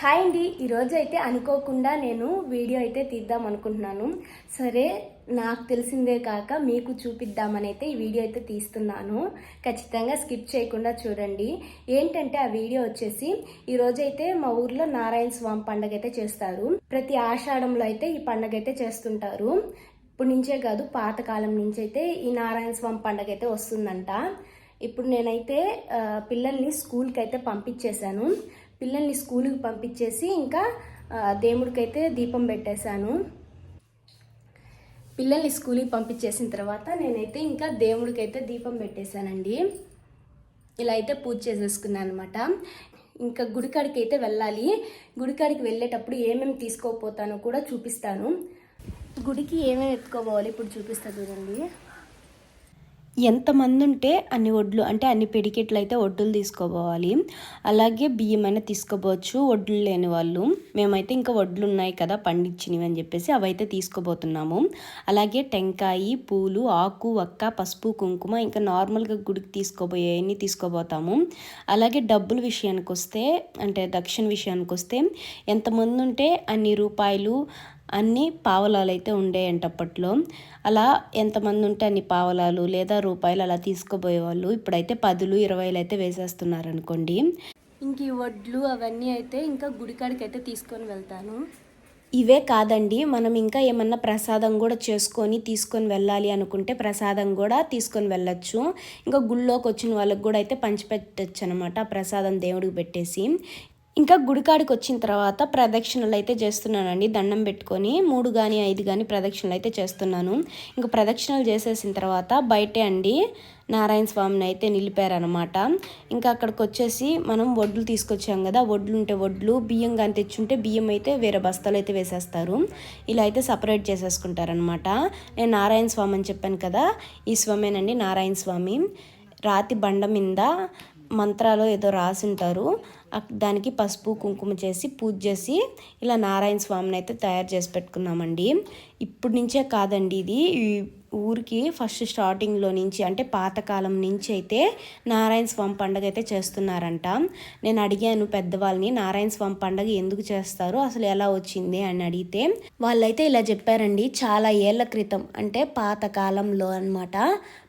Hi అండి. ఈరోజు అయితే అనుకోకుండా నేను వీడియో అయితే తీద్దాం అనుకుంటున్నాను. సరే నాకు తెలిసిందే కాక మీకు చూపిద్దామని అయితే ఈ వీడియో అయితే తీస్తున్నాను. ఖచ్చితంగా స్కిప్ చేయకుండా చూడండి. ఏంటంటే ఆ వీడియో వచ్చేసి ఈరోజైతే మా ఊర్లో నారాయణ స్వామి పండగ అయితే చేస్తారు. ప్రతి ఆషాఢంలో అయితే ఈ పండగ అయితే చేస్తుంటారు. ఇప్పుడు నుంచే కాదు పాతకాలం నుంచి అయితే ఈ నారాయణ స్వామి పండగ అయితే వస్తుందంట. ఇప్పుడు నేనైతే పిల్లల్ని స్కూల్కి అయితే పంపించేశాను. పిల్లల్ని స్కూల్కి పంపించేసి ఇంకా దేవుడికైతే దీపం పెట్టేశాను. పిల్లల్ని స్కూల్కి పంపించేసిన తర్వాత నేనైతే ఇంకా దేవుడికైతే దీపం పెట్టేశానండి. ఇలా అయితే పూజ చేసేసుకున్నాను అనమాట ఇంకా గుడికాడికి అయితే వెళ్ళాలి. గుడికాడికి వెళ్ళేటప్పుడు ఏమేమి తీసుకోపోతానో కూడా చూపిస్తాను. గుడికి ఏమేమి ఎత్తుకోపోవాలి ఇప్పుడు చూపిస్తా చూడండి. ఎంతమంది ఉంటే అన్ని వడ్లు అంటే అన్ని పిడికెట్లు అయితే వడ్డులు తీసుకోపోవాలి అలాగే బియ్యం అయినా తీసుకోపోవచ్చు వడ్లు లేని వాళ్ళు. మేమైతే ఇంకా వడ్లు ఉన్నాయి కదా పండించినవి అని చెప్పేసి అవైతే తీసుకోబోతున్నాము. అలాగే టెంకాయ పూలు ఆకు వక్క పసుపు కుంకుమ ఇంకా నార్మల్గా గుడికి తీసుకోబోయేవన్నీ తీసుకోబోతాము. అలాగే డబ్బుల విషయానికి వస్తే అంటే దక్షిణ విషయానికి వస్తే ఎంతమంది ఉంటే అన్ని రూపాయలు అన్ని పావలాలు అయితే ఉండేయంట అప్పట్లో. అలా ఎంతమంది ఉంటే అన్ని పావలాలు లేదా రూపాయలు అలా తీసుకుపోయేవాళ్ళు. ఇప్పుడైతే పదులు ఇరవైలు అయితే వేసేస్తున్నారు అనుకోండి ఇంక ఈ వడ్లు అవన్నీ అయితే ఇంకా గుడికాడికి అయితే తీసుకొని వెళ్తాను. ఇవే కాదండి. మనం ఇంకా ఏమన్నా ప్రసాదం కూడా చేసుకొని తీసుకొని వెళ్ళాలి అనుకుంటే ప్రసాదం కూడా తీసుకొని వెళ్ళొచ్చు. ఇంకా గుళ్ళోకి వచ్చిన వాళ్ళకి కూడా అయితే పంచిపెట్టచ్చు అనమాట ఆ ప్రసాదం దేవుడికి పెట్టేసి. ఇంకా గుడికాడికి వచ్చిన తర్వాత ప్రదక్షిణలు అయితే చేస్తున్నానండి. దండం పెట్టుకొని మూడు కానీ ఐదు కానీ ప్రదక్షిణలు అయితే చేస్తున్నాను. ఇంకా ప్రదక్షిణలు చేసేసిన తర్వాత బయటే అండి నారాయణ స్వామిని అయితే నిలిపారనమాట ఇంకా అక్కడికి వచ్చేసి మనం వడ్లు తీసుకొచ్చాం కదా వడ్లు ఉంటే వడ్లు బియ్యం కానీ తెచ్చుంటే బియ్యం అయితే వేరే బస్తాలు అయితే వేసేస్తారు. ఇలా అయితే సపరేట్ చేసేసుకుంటారనమాట నేను నారాయణ స్వామి అని చెప్పాను కదా ఈ స్వామేనండి నారాయణ స్వామి. రాతి బండ మీద మంత్రాలు ఏదో రాసి ఉంటారు దానికి పసుపు కుంకుమ చేసి పూజ చేసి ఇలా నారాయణ స్వామిని అయితే తయారు చేసి పెట్టుకున్నామండి. ఇప్పటి నుంచే కాదండి ఇది. ఊరికి ఫస్ట్ స్టార్టింగ్లో నుంచి అంటే పాతకాలం నుంచి అయితే నారాయణ స్వామి పండుగ అయితే చేస్తున్నారంట. నేను అడిగాను పెద్దవాళ్ళని నారాయణ స్వామి పండుగ ఎందుకు చేస్తారు? అసలు ఎలా వచ్చింది? అని అడిగితే వాళ్ళైతే ఇలా చెప్పారండి. చాలా ఏళ్ళ క్రితం అంటే పాతకాలంలో అనమాట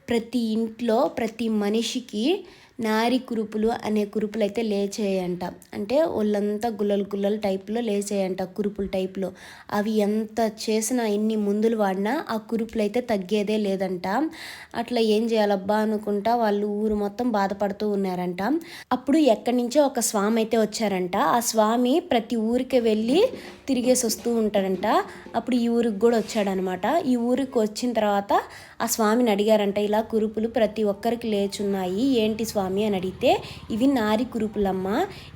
ప్రతి ఇంట్లో ప్రతి మనిషికి నారి కురుపులు అనే కురుపులు అయితే లేచేయంట. అంటే ఒళ్ళంతా గుల్లలు గుల్లలు టైప్లో లేచేయంట కురుపులు టైప్లో. అవి ఎంత చేసినా ఎన్ని మందులు వాడినా ఆ కురుపులు అయితే తగ్గేదే లేదంట. అట్లా ఏం చేయాలబ్బా అనుకుంటా వాళ్ళు ఊరు మొత్తం బాధపడుతూ ఉన్నారంట. అప్పుడు ఎక్కడి నుంచో ఒక స్వామి అయితే వచ్చారంట. ఆ స్వామి ప్రతి ఊరికి వెళ్ళి తిరిగేసి వస్తూ ఉంటాడంట అప్పుడు ఈ ఊరికి కూడా వచ్చాడనమాట. ఈ ఊరికి వచ్చిన తర్వాత ఆ స్వామిని అడిగారంట ఇలా కురుపులు ప్రతి ఒక్కరికి లేచున్నాయి. ఏంటి స్వామి? స్వామి అని అడిగితే ఇవి నారి కురుపులమ్మ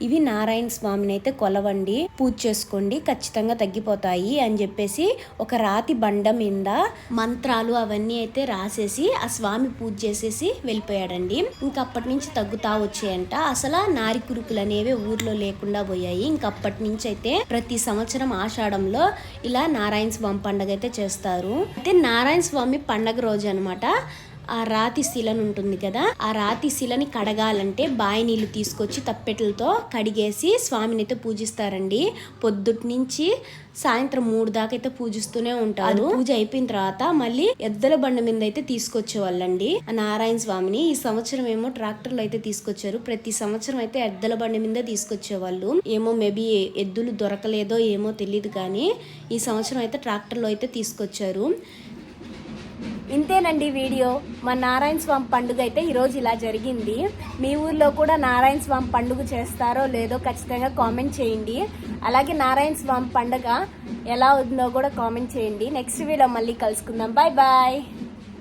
ఇవి నారాయణ స్వామిని అయితే కొలవండి పూజ చేసుకోండి ఖచ్చితంగా తగ్గిపోతాయి అని చెప్పేసి ఒక రాతి బండ మీద మంత్రాలు అవన్నీ అయితే రాసేసి ఆ స్వామి పూజ చేసేసి వెళ్ళిపోయాడండి. ఇంకా అప్పటి నుంచి తగ్గుతా వచ్చాయంట. అసలు నారి కురుపులు అనేవి ఊర్లో లేకుండా పోయాయి. ఇంకప్పటి నుంచి అయితే ప్రతి సంవత్సరం ఆషాఢంలో ఇలా నారాయణ స్వామి పండగ అయితే చేస్తారు. అయితే నారాయణ స్వామి పండగ రోజు అనమాట ఆ రాతి శిలను ఉంటుంది కదా ఆ రాతి శిలని కడగాలంటే బావి నీళ్ళు తీసుకొచ్చి తప్పెట్లతో కడిగేసి స్వామిని అయితే పూజిస్తారండి. పొద్దుటి నుంచి సాయంత్రం మూడు దాకా అయితే పూజిస్తూనే ఉంటారు. పూజ అయిపోయిన తర్వాత మళ్ళీ ఎద్దల బండ మీద అయితే తీసుకొచ్చేవాళ్ళండి. ఆ నారాయణ స్వామిని. ఈ సంవత్సరం ఏమో ట్రాక్టర్లు అయితే తీసుకొచ్చారు. ప్రతి సంవత్సరం అయితే ఎద్దల బండి మీద తీసుకొచ్చేవాళ్ళు. ఏమో మేబీ ఎద్దులు దొరకలేదో ఏమో తెలియదు కానీ ఈ సంవత్సరం అయితే ట్రాక్టర్లో అయితే తీసుకొచ్చారు. ఇంతేనండి వీడియో. మా నారాయణ స్వామి పండుగ అయితే ఈరోజు ఇలా జరిగింది. మీ ఊర్లో కూడా నారాయణ స్వామి పండుగ చేస్తారో లేదో ఖచ్చితంగా కామెంట్ చేయండి. అలాగే నారాయణ స్వామి పండుగ ఎలా ఉందో కూడా కామెంట్ చేయండి. నెక్స్ట్ వీడియో మళ్ళీ కలుసుకుందాం. Bye bye